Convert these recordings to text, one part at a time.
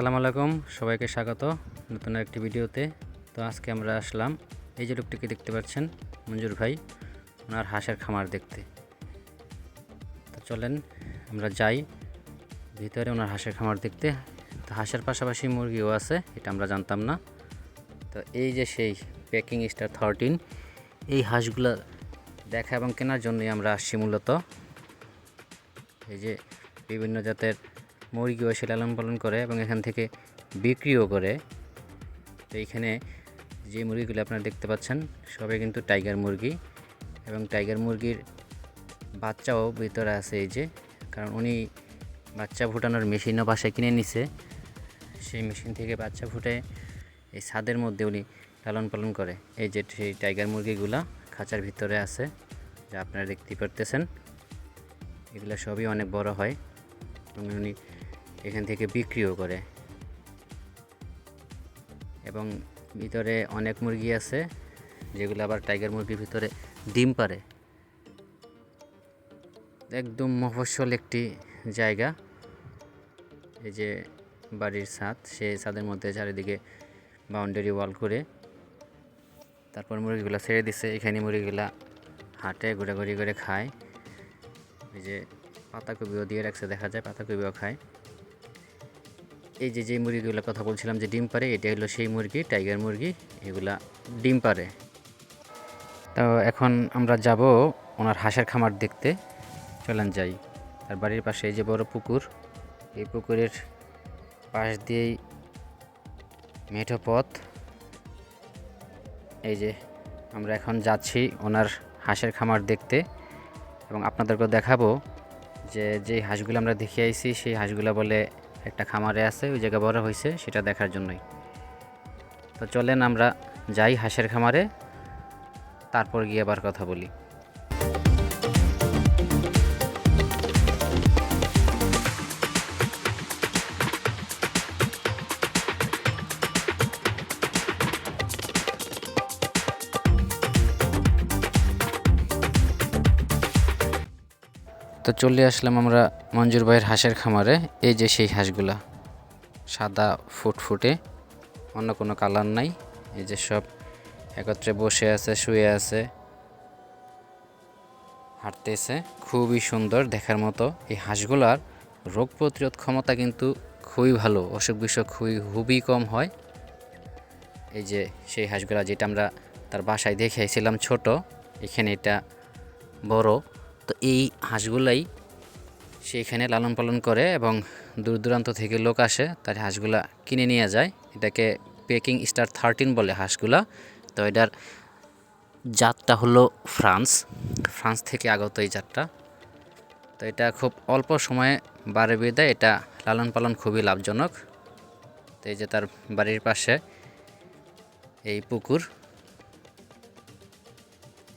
আসসালামু আলাইকুম, সবাইকে স্বাগত নতুন একটি ভিডিওতে। তো আজকে আমরা আসলাম এই যে লোকটিকে দেখতে পাচ্ছেন, মঞ্জুর ভাই, ওনার হাঁসের খামার দেখতে। তো চলেন আমরা যাই ভিতরে ওনার হাঁসের খামার দেখতে। তো হাঁসের পাশাপাশি মুরগিও আছে, এটা আমরা জানতাম না। তো এই যে সেই প্যাকিং স্টার থার্টিন এই হাঁসগুলো দেখা এবং কেনার জন্যই আমরা আসছি মূলত। এই যে বিভিন্ন জাতের মুরগিও এসে লালন পালন করে এবং এখান থেকে বিক্রিও করে। তো এইখানে যে মুরগিগুলো আপনারা দেখতে পাচ্ছেন সবাই কিন্তু টাইগার মুরগি এবং টাইগার মুরগির বাচ্চাও ভিতরে আছে এই যে, কারণ উনি বাচ্চা ফুটানোর মেশিনও বাসায় কিনে নিছে। সেই মেশিন থেকে বাচ্চা ফুটে এই ছাদের মধ্যে উনি লালন পালন করে। এই যে সেই টাইগার মুরগিগুলা খাঁচার ভিতরে আছে, যা আপনারা দেখতে পারতেছেন। এগুলো সবই অনেক বড় হয়। এবং উনি এখান থেকে বিক্রিও করে। এবং ভিতরে অনেক মুরগি আছে, যেগুলো আবার টাইগার মুরগির ভিতরে ডিম পারে একদম মফস্বল একটি জায়গা। এই যে বাড়ির ছাদ, সেই ছাদের মধ্যে চারিদিকে বাউন্ডারি ওয়াল করে তারপর মুরগিগুলো ছেড়ে দিছে। এখানে মুরগিগুলা হাটে, ঘোরাঘুরি করে খায়। এই যে পাতাকপিও দিয়ে রাখছে, দেখা যায় পাতাকপিও খায়। এই যে যে মুরগিগুলোর কথা বলছিলাম যে ডিম পারে এটা হলো সেই মুরগি, টাইগার মুরগি, এগুলা ডিম পারে তো এখন আমরা যাব ওনার হাঁসের খামার দেখতে, চলেন যাই। তার বাড়ির পাশে এই যে বড় পুকুর, এই পুকুরের পাশ দিয়েই মেঠো পথ। এই যে, আমরা এখন যাচ্ছি ওনার হাঁসের খামার দেখতে এবং আপনাদেরকেও দেখাবো যে যেই হাঁসগুলো আমরা দেখে আইছি, সেই হাঁসগুলো বলে একটা খামারে আছে, ওই জায়গা বড় হয়েছে সেটা দেখার জন্যই। তো চলেন আমরা যাই হাঁসের খামারে, তারপর গিয়ে আবার কথা বলি। তো চলে আসলাম আমরা মঞ্জুর ভাইয়ের হাঁসের খামারে। এই যে সেই হাঁসগুলা, সাদা ফুটফুটে অন্য কোনো কালার নাই। এই যে সব একত্রে বসে আছে, শুয়ে আছে, হাঁটতেছে। খুবই সুন্দর দেখার মতো এই হাঁসগুলার রোগ প্রতিরোধ ক্ষমতা কিন্তু খুবই ভালো, অসুখ বিসুখ খুবই খুবই কম হয়। এই যে সেই হাঁসগুলা যেটা আমরা তার বাসায় দেখে আইছিলাম ছোট, এখানে এটা বড়। তো এই হাঁসগুলাই সে এখানে লালন পালন করে এবং দূর দূরান্ত থেকে লোক আসে, তার হাঁসগুলা কিনে নিয়ে যায়। এটাকে পেকিং স্টার থার্টিন বলে হাঁসগুলা। তো এটার জাতটা হলো ফ্রান্স। ফ্রান্স থেকে আগত এই জাতটা। তো এটা খুব অল্প সময়ে বাড়ে বেঁধে এটা লালন পালন খুবই লাভজনক। তো এই যে তার বাড়ির পাশে এই পুকুর।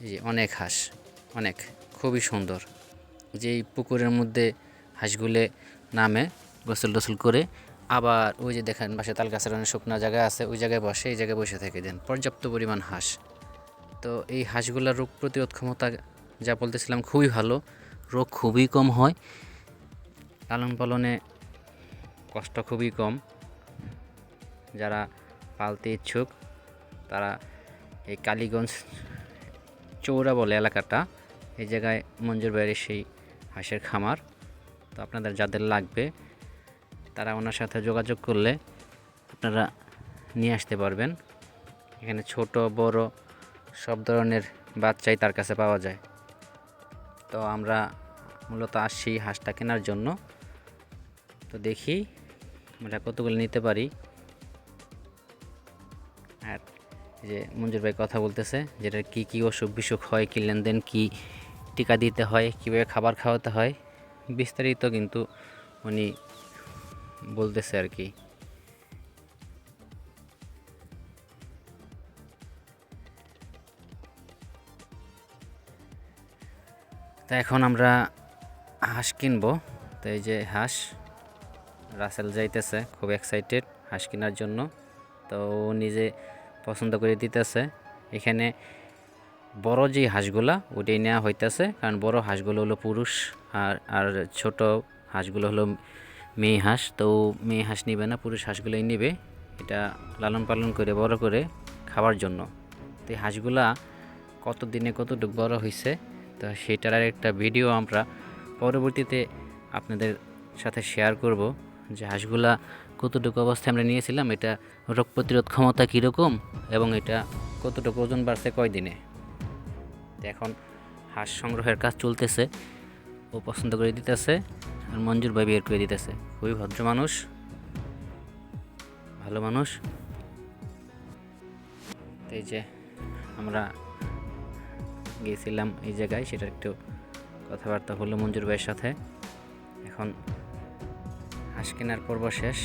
এই যে অনেক হাঁস, অনেক। খুবই সুন্দর। যে পুকুরের মধ্যে হাঁসগুলে নামে, গোসল টোসল করে, আবার ওই যে দেখেন পাশে তাল গাছের অনেক শুকনো জায়গা আছে, ওই জায়গায় বসে, এই জায়গায় বসে থেকে দেন, পর্যাপ্ত পরিমাণ হাঁস। তো এই হাঁসগুলোর রোগ প্রতিরোধ ক্ষমতা যা বলতেছিলাম খুবই ভালো, রোগ খুবই কম হয়, লালন পালনে কষ্ট খুবই কম। যারা পালতে ইচ্ছুক, তারা এই কালীগঞ্জ চৌরা বলে এলাকাটা এই জায়গায় মঞ্জুর বাইরের সেই হাঁসের খামার। তো আপনাদের যাদের লাগবে, তারা ওনার সাথে যোগাযোগ করলে আপনারা নিয়ে আসতে পারবেন। এখানে ছোট, বড় সব ধরনের বাচ্চাই তার কাছে পাওয়া যায়। তো আমরা মূলত আসছি হাঁসটা কেনার জন্য। তো দেখি আমরা কতগুলো নিতে পারি। আর যে মঞ্জুর ভাই কথা বলতেছে যেটা কি কি অসুখ বিসুখ হয়, কি লেনদেন, কি টিকা দিতে হয়, কীভাবে খাবার খাওয়াতে হয়, বিস্তারিত কিন্তু উনি বলতেছে আর কি। তা এখন আমরা হাঁস কিনবো। তো এই যে হাঁস, রাসেল যাইতেছে, খুব এক্সাইটেড হাঁস কেনার জন্য। তো নিজে পছন্দ করে দিতেছে। এখানে বড় যে হাঁসগুলা, ওটাই নেওয়া হইতেছে, কারণ বড় হাঁসগুলো হলো পুরুষ আর আর ছোট হাঁসগুলো হলো মেয়ে হাঁস, তো মেয়ে হাঁস নিবে না, পুরুষ হাঁসগুলোই নেবে। এটা লালন পালন করে, বড় করে খাওয়ার জন্য। তো এই হাঁসগুলা কত দিনে কতটুকু বড় হয়েছে তো সেটার আর একটা ভিডিও আমরা পরবর্তীতে আপনাদের সাথে শেয়ার করব, যে হাঁসগুলা কতটুকু অবস্থায় আমরা নিয়েছিলাম, এটা রোগ প্রতিরোধ ক্ষমতা কীরকম এবং এটা কতটুকু ওজন বাড়ছে কয় দিনে তো এখন হাঁস সংগ্রহের কাজ চলতেছে। ও পছন্দ করে দিতেছে আর মঞ্জুর ভাই বের করে দিতেছে। খুবই ভদ্র মানুষ, ভালো মানুষ। এই যে আমরা গিয়েছিলাম এই জায়গায় সেটা একটু কথাবার্তা হলো মঞ্জুর ভাইয়ের সাথে। এখন হাঁস কেনার পর্ব শেষ।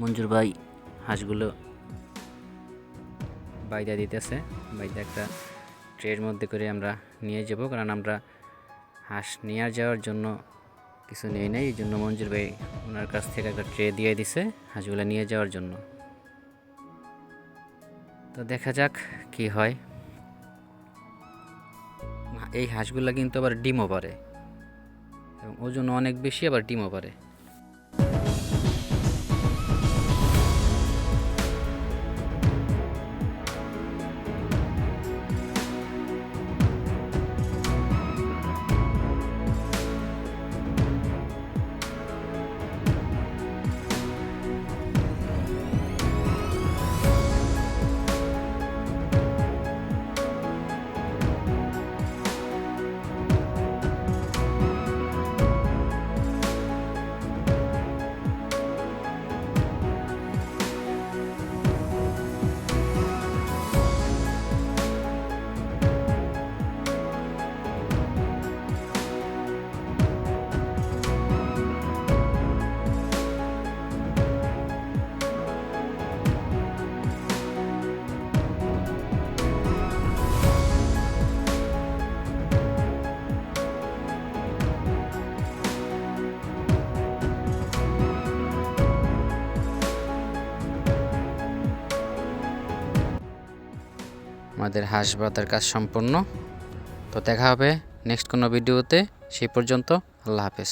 মঞ্জুর ভাই হাঁসগুলো বাইদা দিতেছে। বাইদা একটা ট্রের মধ্যে করে আমরা নিয়ে যাব, কারণ আমরা হাঁস নিয়ে যাওয়ার জন্য কিছু নেই নাই, এই জন্য মঞ্জুর ভাই ওনার কাছ থেকে একটা ট্রে দিয়ে দিছে হাঁসগুলো নিয়ে যাওয়ার জন্য। তো দেখা যাক কি হয়। এই হাঁসগুলো কিন্তু আবার ডিমও পারে। এবং ওজন অনেক বেশি, আবার ডিমও পারে। আমাদের হাঁস বাঁধার কাজ সম্পূর্ণ। তো দেখা হবে নেক্সট কোনো ভিডিওতে। সেই পর্যন্ত আল্লাহ হাফেজ।